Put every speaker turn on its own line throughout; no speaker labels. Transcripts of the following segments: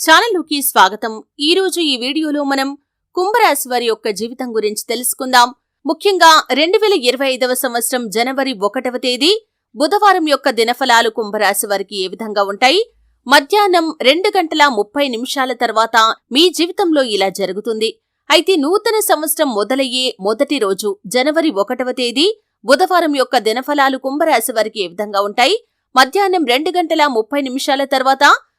ఛానల్లోకి స్వాగతం. ఈ రోజు ఈ వీడియోలో మనం కుంభరాశి వారి యొక్క జీవితం గురించి తెలుసుకుందాం. ముఖ్యంగా రెండు వేల ఇరవై ఐదవ సంవత్సరం జనవరి ఒకటవ తేదీ బుధవారం యొక్క దినఫలాలు కుంభరాశి వారికి ఏ విధంగా ఉంటాయి? మధ్యాహ్నం రెండు గంటల ముప్పై నిమిషాల తర్వాత మీ జీవితంలో ఇలా జరుగుతుంది. అయితే నూతన సంవత్సరం మొదలయ్యే మొదటి రోజు జనవరి ఒకటవ తేదీ బుధవారం యొక్క దినఫలాలు కుంభరాశి వారికి ఏ విధంగా ఉంటాయి? మధ్యాహ్నం రెండు గంటల ముప్పై నిమిషాల తర్వాత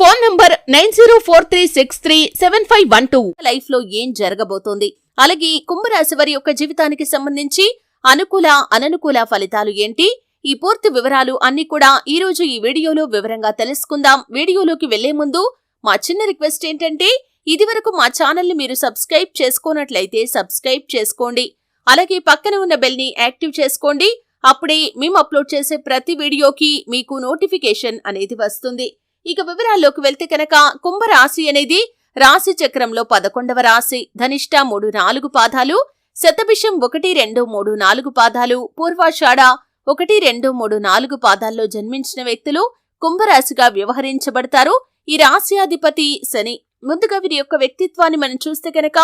Phone number nine zero four three six three seven five one two. లైఫ్లో ఏం జరగబోతోంది? అలాగే కుంభరాశి వారి యొక్క జీవితానికి సంబంధించి అనుకూల అననుకూల ఫలితాలు ఏంటి? ఈ పూర్తి వివరాలు అన్ని కూడా ఈ రోజు ఈ వీడియోలో వివరంగా తెలుసుకుందాం. వీడియోలోకి వెళ్ళే ముందు మా చిన్న రిక్వెస్ట్ ఏంటంటే ఇదివరకు మా ఛానల్ని మీరు సబ్స్క్రైబ్ చేసుకోనట్లయితే సబ్స్క్రైబ్ చేసుకోండి. అలాగే పక్కన ఉన్న బెల్ని యాక్టివ్ చేసుకోండి. అప్పుడే మేము అప్లోడ్ చేసే ప్రతి వీడియోకి మీకు నోటిఫికేషన్ అనేది వస్తుంది. ఇక వివరాల్లోకి వెళ్తే కనుక కుంభరాశి అనేది రాశి చక్రంలో పదకొండవ రాశి. ధనిష్ట మూడు నాలుగు పాదాలు శతభిషం ఒకటి రెండు మూడు నాలుగు పాదాలు పూర్వాషాఢ ఒకటి రెండు మూడు నాలుగు పాదాల్లో జన్మించిన వ్యక్తులు కుంభరాశిగా వ్యవహరించబడతారు. ఈ రాశ్యాధిపతి శని. ముందుగా వీరి యొక్క వ్యక్తిత్వాన్ని మనం చూస్తే కనుక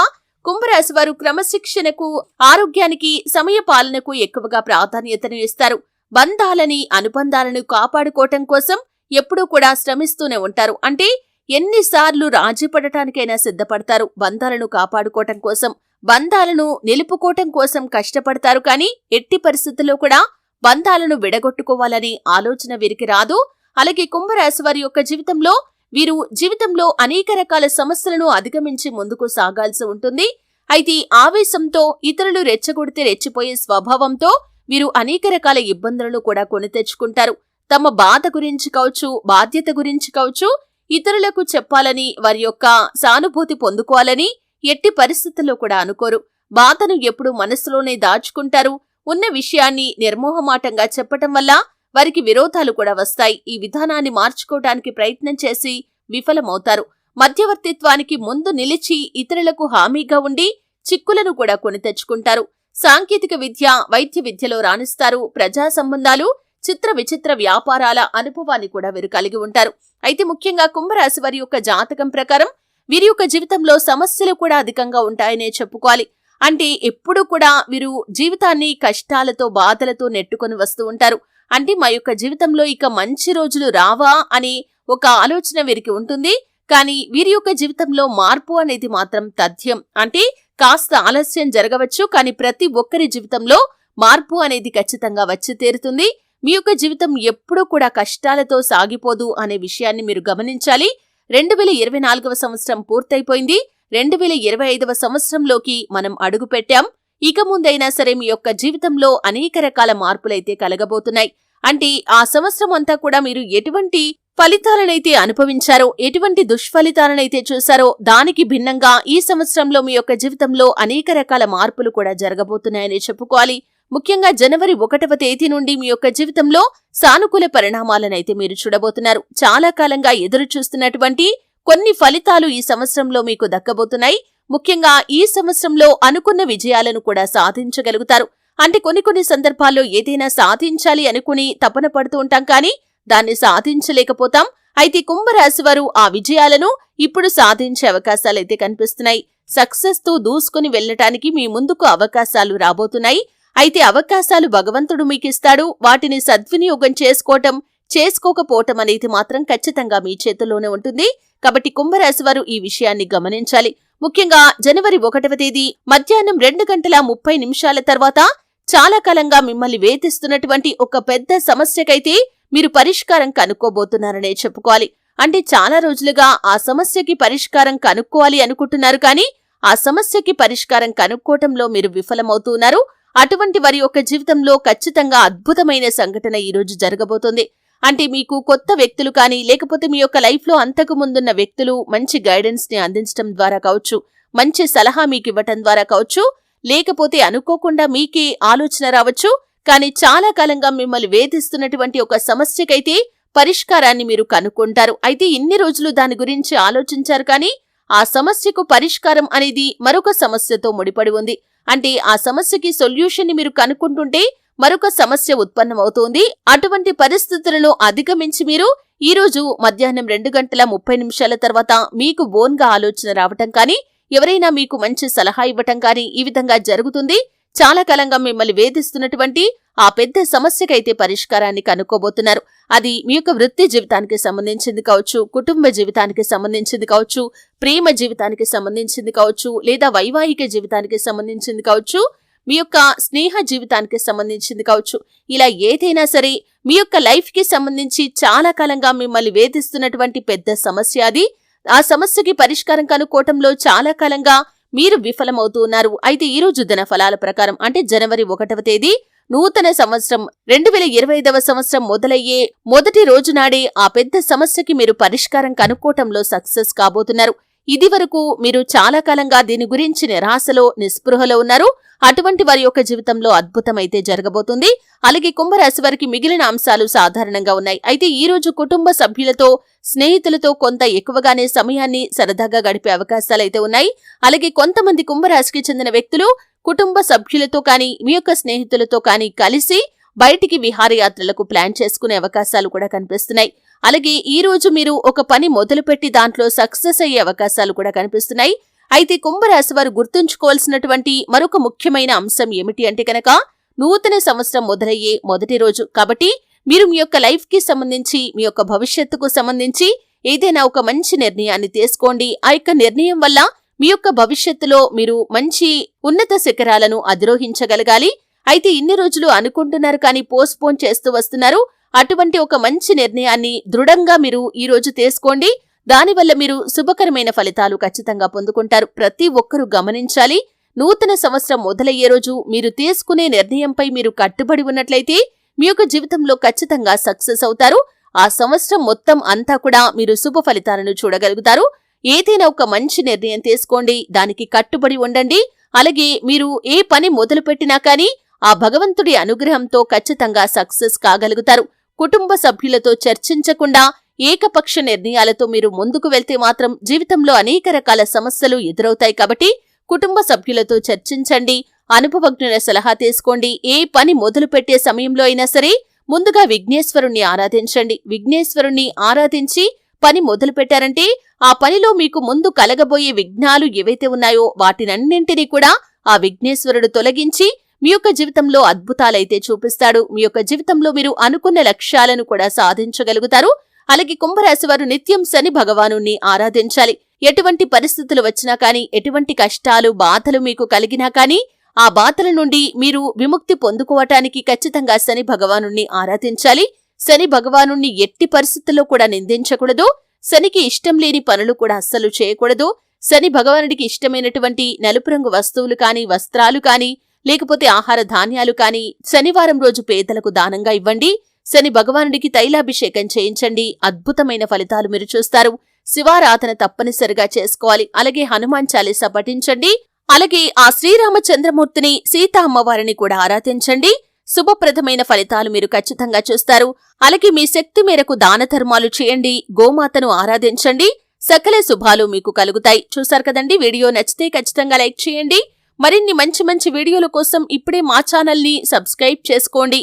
కుంభరాశి వారు క్రమశిక్షణకు ఆరోగ్యానికి సమయ పాలనకు ఎక్కువగా ప్రాధాన్యతను ఇస్తారు. బంధాలని అనుబంధాలను కాపాడుకోవటం కోసం ఎప్పుడూ కూడా శ్రమిస్తూనే ఉంటారు. అంటే ఎన్నిసార్లు రాజీ పడటానికైనా సిద్ధపడతారు. బంధాలను కాపాడుకోవటం కోసం బంధాలను నిలుపుకోవటం కోసం కష్టపడతారు. కానీ ఎట్టి పరిస్థితుల్లో కూడా బంధాలను విడగొట్టుకోవాలని ఆలోచన వీరికి రాదు. అలాగే కుంభరాశి వారి యొక్క జీవితంలో వీరు జీవితంలో అనేక రకాల సమస్యలను అధిగమించి ముందుకు సాగాల్సి ఉంటుంది. అయితే ఆవేశంతో ఇతరులు రెచ్చగొడితే రెచ్చిపోయే స్వభావంతో వీరు అనేక రకాల ఇబ్బందులను కూడా కొని తెచ్చుకుంటారు. తమ బాధ గురించి కావచ్చు బాధ్యత గురించి కావచ్చు ఇతరులకు చెప్పాలని వారి యొక్క సానుభూతి పొందుకోవాలని ఎట్టి పరిస్థితుల్లో కూడా అనుకోరు. బాధను ఎప్పుడు మనసులోనే దాచుకుంటారు. ఉన్న విషయాన్ని నిర్మోహమాటంగా చెప్పటం వల్ల వారికి విరోధాలు కూడా వస్తాయి. ఈ విధానాన్ని మార్చుకోవడానికి ప్రయత్నం చేసి విఫలమవుతారు. మధ్యవర్తిత్వానికి ముందు నిలిచి ఇతరులకు హామీగా ఉండి చిక్కులను కూడా కొని తెచ్చుకుంటారు. సాంకేతిక విద్య వైద్య విద్యలో రాణిస్తారు. ప్రజా సంబంధాలు చిత్ర విచిత్ర వ్యాపారాల అనుభవాన్ని కూడా వీరు కలిగి ఉంటారు. అయితే ముఖ్యంగా కుంభరాశి వారి యొక్క జాతకం ప్రకారం వీరి యొక్క జీవితంలో సమస్యలు కూడా అధికంగా ఉంటాయనే చెప్పుకోవాలి. అంటే ఎప్పుడు కూడా వీరు జీవితాన్ని కష్టాలతో బాధలతో నెట్టుకొని వస్తూ ఉంటారు. అంటే మా యొక్క జీవితంలో ఇక మంచి రోజులు రావా అని ఒక ఆలోచన వీరికి ఉంటుంది. కానీ వీరి యొక్క జీవితంలో మార్పు అనేది మాత్రం తథ్యం. అంటే కాస్త ఆలస్యం జరగవచ్చు కానీ ప్రతి ఒక్కరి జీవితంలో మార్పు అనేది ఖచ్చితంగా వచ్చి తీరుతుంది. మీ యొక్క జీవితం ఎప్పుడూ కూడా కష్టాలతో సాగిపోదు అనే విషయాన్ని మీరు గమనించాలి. రెండు వేల ఇరవై నాలుగవ సంవత్సరం పూర్తయిపోయింది. రెండు వేల ఇరవై ఐదవ సంవత్సరంలోకి మనం అడుగు పెట్టాం. ఇక ముందైనా సరే మీ యొక్క జీవితంలో అనేక రకాల మార్పులైతే కలగబోతున్నాయి. అంటే ఆ సంవత్సరం అంతా కూడా మీరు ఎటువంటి ఫలితాలనైతే అనుభవించారో ఎటువంటి దుష్ఫలితాలనైతే చూశారో దానికి భిన్నంగా ఈ సంవత్సరంలో మీ యొక్క జీవితంలో అనేక రకాల మార్పులు కూడా జరగబోతున్నాయని చెప్పుకోవాలి. ముఖ్యంగా జనవరి ఒకటవ తేదీ నుండి మీ యొక్క జీవితంలో సానుకూల పరిణామాలనైతే మీరు చూడబోతున్నారు. చాలా కాలంగా ఎదురు చూస్తున్నటువంటి కొన్ని ఫలితాలు ఈ సంవత్సరంలో మీకు దక్కబోతున్నాయి. ముఖ్యంగా ఈ సంవత్సరంలో అనుకున్న విజయాలను కూడా సాధించగలుగుతారు. అంటే కొన్ని కొన్ని సందర్భాల్లో ఏదైనా సాధించాలి అనుకుని తపన పడుతూ ఉంటాం కానీ దాన్ని సాధించలేకపోతాం. అయితే కుంభరాశి వారు ఆ విజయాలను ఇప్పుడు సాధించే అవకాశాలైతే కనిపిస్తున్నాయి. సక్సెస్తో దూసుకుని వెళ్ళటానికి మీ ముందుకు అవకాశాలు రాబోతున్నాయి. అయితే అవకాశాలు భగవంతుడు మీకిస్తాడు. వాటిని సద్వినియోగం చేసుకోవటం చేసుకోకపోవటం అనేది మాత్రం ఖచ్చితంగా మీ చేతుల్లోనే ఉంటుంది. కాబట్టి కుంభరాశి వారు ఈ విషయాన్ని గమనించాలి. ముఖ్యంగా జనవరి ఒకటవ తేదీ మధ్యాహ్నం రెండు గంటల ముప్పై నిమిషాల తర్వాత చాలా కాలంగా మిమ్మల్ని వేధిస్తున్నటువంటి ఒక పెద్ద సమస్యకైతే మీరు పరిష్కారం కనుక్కోబోతున్నారనే చెప్పుకోవాలి. అంటే చాలా రోజులుగా ఆ సమస్యకి పరిష్కారం కనుక్కోవాలి అనుకుంటున్నారు కానీ ఆ సమస్యకి పరిష్కారం కనుక్కోవటంలో మీరు విఫలమవుతున్నారు. అటువంటి వారి యొక్క జీవితంలో ఖచ్చితంగా అద్భుతమైన సంఘటన ఈరోజు జరగబోతోంది. అంటే మీకు కొత్త వ్యక్తులు కానీ లేకపోతే మీ యొక్క లైఫ్లో అంతకు ముందున్న వ్యక్తులు మంచి గైడెన్స్ని అందించడం ద్వారా కావచ్చు మంచి సలహా మీకు ఇవ్వటం ద్వారా కావచ్చు లేకపోతే అనుకోకుండా మీకే ఆలోచన రావచ్చు కానీ చాలా కాలంగా మిమ్మల్ని వేధిస్తున్నటువంటి ఒక సమస్యకైతే పరిష్కారాన్ని మీరు కనుక్కుంటారు. అయితే ఇన్ని రోజులు దాని గురించి ఆలోచించారు కానీ ఆ సమస్యకు పరిష్కారం అనేది మరొక సమస్యతో ముడిపడి ఉంది. అంటే ఆ సమస్యకి సొల్యూషన్ని మీరు కనుక్కుంటుంటే మరొక సమస్య ఉత్పన్నమవుతోంది. అటువంటి పరిస్థితులను అధిగమించి మీరు ఈ రోజు మధ్యాహ్నం రెండు గంటల ముప్పై నిమిషాల తర్వాత మీకు ఓన్గా ఆలోచన రావటం కానీ ఎవరైనా మీకు మంచి సలహా ఇవ్వటం కానీ ఈ విధంగా జరుగుతుంది. చాలా కాలంగా మిమ్మల్ని వేధిస్తున్నటువంటి ఆ పెద్ద సమస్యకైతే పరిష్కారాన్ని కనుక్కోబోతున్నారు. అది మీ యొక్క వృత్తి జీవితానికి సంబంధించింది కావచ్చు కుటుంబ జీవితానికి సంబంధించింది కావచ్చు ప్రేమ జీవితానికి సంబంధించింది కావచ్చు లేదా వైవాహిక జీవితానికి సంబంధించింది కావచ్చు మీ యొక్క స్నేహ జీవితానికి సంబంధించింది కావచ్చు. ఇలా ఏదైనా సరే మీ యొక్క లైఫ్కి సంబంధించి చాలా కాలంగా మిమ్మల్ని వేధిస్తున్నటువంటి పెద్ద సమస్య అది. ఆ సమస్యకి పరిష్కారం కనుక్కోవటంలో చాలా కాలంగా మీరు విఫలమవుతూ ఉన్నారు. అయితే ఈ రోజు దిన ఫలాల ప్రకారం అంటే జనవరి ఒకటవ తేదీ నూతన సంవత్సరం రెండు వేల ఇరవై ఐదవ సంవత్సరం మొదలయ్యే మొదటి రోజు నాడే ఆ పెద్ద సమస్యకి మీరు పరిష్కారం కనుక్కోవటంలో సక్సెస్ కాబోతున్నారు. ఇది వరకు మీరు చాలా కాలంగా దీని గురించి నిరాశలో నిస్పృహలో ఉన్నారు. అటువంటి వారి యొక్క జీవితంలో అద్భుతమైతే జరగబోతుంది. అలాగే కుంభరాశి వారికి మిగిలిన అంశాలు సాధారణంగా ఉన్నాయి. అయితే ఈ రోజు కుటుంబ సభ్యులతో స్నేహితులతో కొంత ఎక్కువగానే సమయాన్ని సరదాగా గడిపే అవకాశాలైతే ఉన్నాయి. అలాగే కొంతమంది కుంభరాశికి చెందిన వ్యక్తులు కుటుంబ సభ్యులతో కానీ మీ యొక్క స్నేహితులతో కానీ కలిసి బయటికి విహారయాత్రలకు ప్లాన్ చేసుకునే అవకాశాలు కూడా కనిపిస్తున్నాయి. అలాగే ఈ రోజు మీరు ఒక పని మొదలుపెట్టి దాంట్లో సక్సెస్ అయ్యే అవకాశాలు కూడా కనిపిస్తున్నాయి. అయితే కుంభరాశి వారు గుర్తుంచుకోవాల్సినటువంటి మరొక ముఖ్యమైన అంశం ఏమిటి అంటే కనుక నూతన సంవత్సరం మొదలయ్యే మొదటి రోజు. కాబట్టి మీరు మీ యొక్క లైఫ్కి సంబంధించి మీ యొక్క భవిష్యత్తుకు సంబంధించి ఏదైనా ఒక మంచి నిర్ణయాన్ని తీసుకోండి. ఆ యొక్క నిర్ణయం వల్ల మీ యొక్క భవిష్యత్తులో మీరు మంచి ఉన్నత శిఖరాలను అధిరోహించగలగాలి. అయితే ఇన్ని రోజులు అనుకుంటున్నారు కానీ పోస్ట్పోన్ చేస్తూ వస్తున్నారు. అటువంటి ఒక మంచి నిర్ణయాన్ని దృఢంగా మీరు ఈ రోజు తీసుకోండి. దానివల్ల మీరు శుభకరమైన ఫలితాలు ఖచ్చితంగా పొందుకుంటారు. ప్రతి ఒక్కరూ గమనించాలి. నూతన సంవత్సరం మొదలయ్యే రోజు మీరు తీసుకునే నిర్ణయంపై మీరు కట్టుబడి ఉన్నట్లయితే మీ యొక్క జీవితంలో ఖచ్చితంగా సక్సెస్ అవుతారు. ఆ సంవత్సరం మొత్తం అంతా కూడా మీరు శుభ ఫలితాలను చూడగలుగుతారు. ఏదైనా ఒక మంచి నిర్ణయం తీసుకోండి దానికి కట్టుబడి ఉండండి. అలాగే మీరు ఏ పని మొదలుపెట్టినా కానీ ఆ భగవంతుడి అనుగ్రహంతో ఖచ్చితంగా సక్సెస్ కాగలుగుతారు. కుటుంబ సభ్యులతో చర్చించకుండా ఏకపక్ష నిర్ణయాలతో మీరు ముందుకు వెళ్తే మాత్రం జీవితంలో అనేక రకాల సమస్యలు ఎదురవుతాయి కాబట్టి కుటుంబ సభ్యులతో చర్చించండి అనుభవజ్ఞుల సలహా తీసుకోండి ఏ పని మొదలు పెట్టే సమయంలో అయినా సరే ముందుగా విఘ్నేశ్వరుణ్ణి ఆరాధించండి. విఘ్నేశ్వరుణ్ణి ఆరాధించి పని మొదలుపెట్టారంటే ఆ పనిలో మీకు ముందు కలగబోయే విఘ్నాలు ఏవైతే ఉన్నాయో వాటినన్నింటినీ కూడా ఆ విఘ్నేశ్వరుడు తొలగించి మీ యొక్క జీవితంలో అద్భుతాలైతే చూపిస్తాడు. మీ యొక్క జీవితంలో మీరు అనుకున్న లక్ష్యాలను కూడా సాధించగలుగుతారు. అలాగే కుంభరాశి వారు నిత్యం శని భగవాను ఆరాధించాలి. ఎటువంటి పరిస్థితులు వచ్చినా కానీ ఎటువంటి కష్టాలు బాధలు మీకు కలిగినా కానీ ఆ బాధల నుండి మీరు విముక్తి పొందుకోవటానికి ఖచ్చితంగా శని భగవాను ఆరాధించాలి. శని భగవాను ఎట్టి పరిస్థితుల్లో కూడా నిందించకూడదు. శనికి ఇష్టం లేని పనులు కూడా అస్సలు చేయకూడదు. శని భగవానుడికి ఇష్టమైనటువంటి నలుపు రంగు వస్తువులు కాని వస్త్రాలు కాని లేకపోతే ఆహార ధాన్యాలు కాని శనివారం రోజు పేదలకు దానంగా ఇవ్వండి. శని భగవానుడికి తైలాభిషేకం చేయించండి. అద్భుతమైన ఫలితాలు మీరు చూస్తారు. శివారాధన తప్పనిసరిగా చేసుకోవాలి. అలాగే హనుమాన్ చాలీసా పఠించండి. అలాగే ఆ శ్రీరామచంద్రమూర్తిని సీతా అమ్మవారిని కూడా ఆరాధించండి. శుభప్రదమైన ఫలితాలు మీరు ఖచ్చితంగా చూస్తారు. అలాగే మీ శక్తి మేరకు దాన ధర్మాలు చేయండి. గోమాతను ఆరాధించండి. సకల శుభాలు మీకు కలుగుతాయి. చూసారు కదండి? వీడియో నచ్చితే ఖచ్చితంగా లైక్ చేయండి. మరిన్ని మంచి మంచి వీడియోల కోసం ఇప్పుడే మా ఛానల్ని సబ్స్క్రైబ్ చేసుకోండి.